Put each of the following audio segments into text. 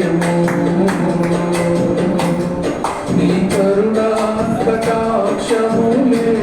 ధైర్యము నీ కరుణా కటాక్షములే.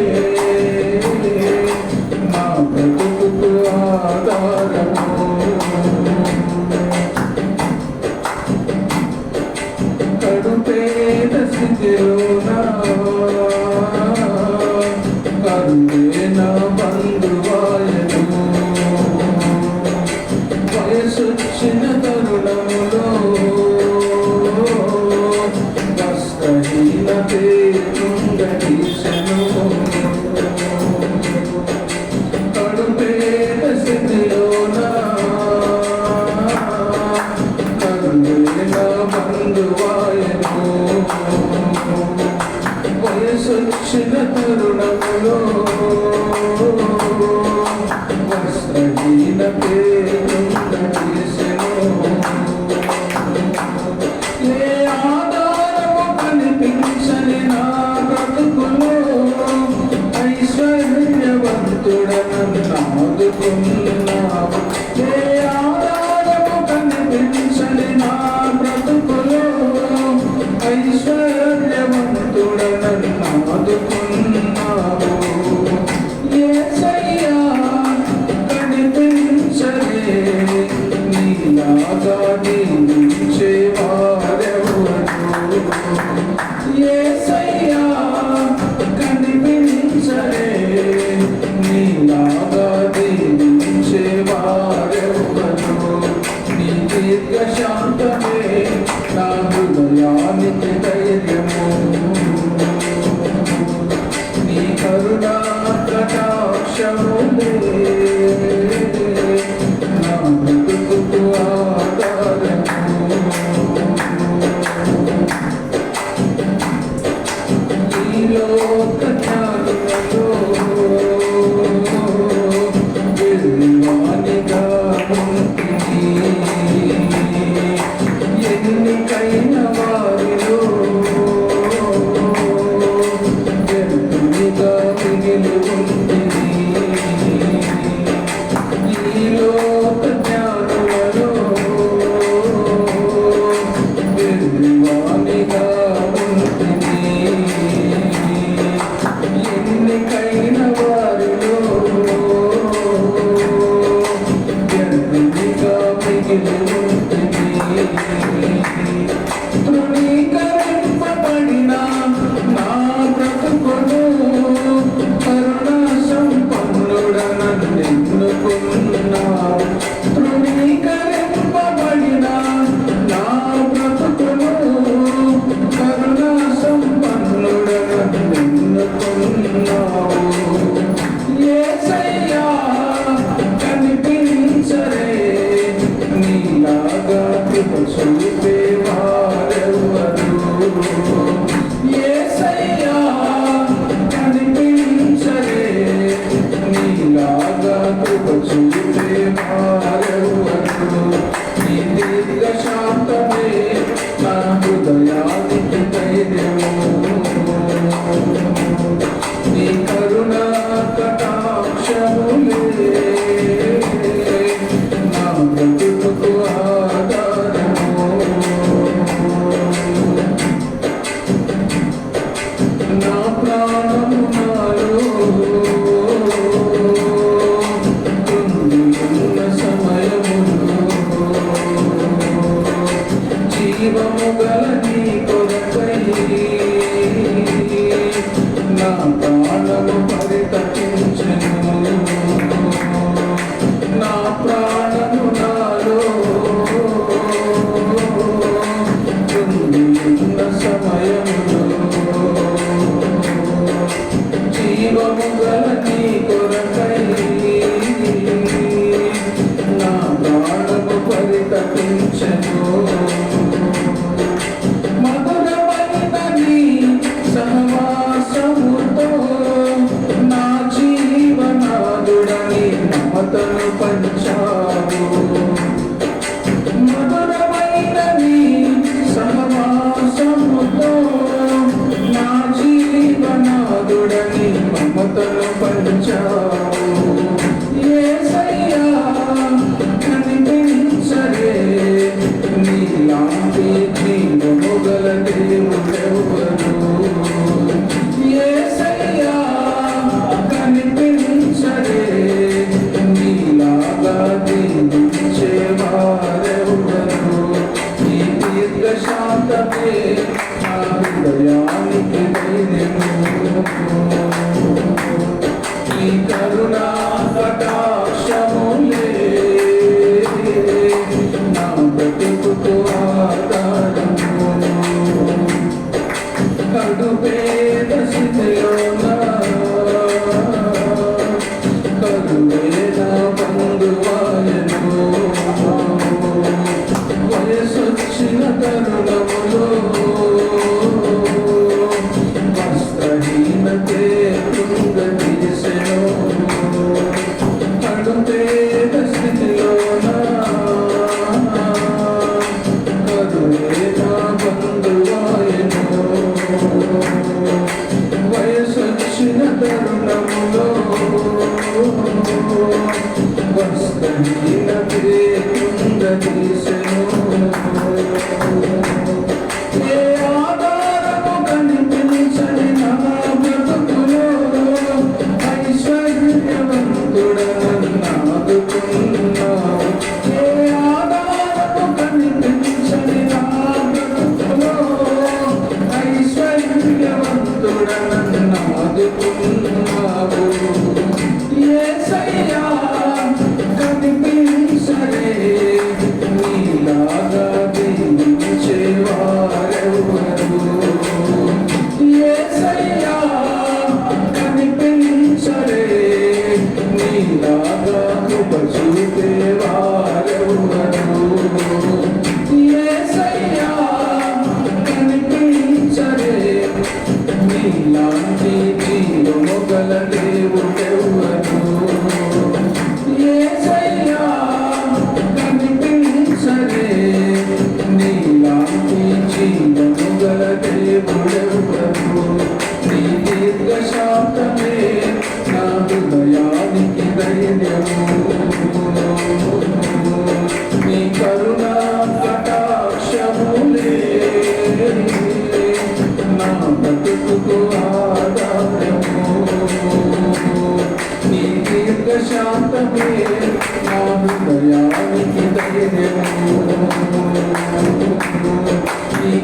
నీ కరుణా మమతను పంచావు మధురమైనది సహవాసముతో నా జీవనాదుడని మమతను పంచావు.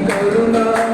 করুণা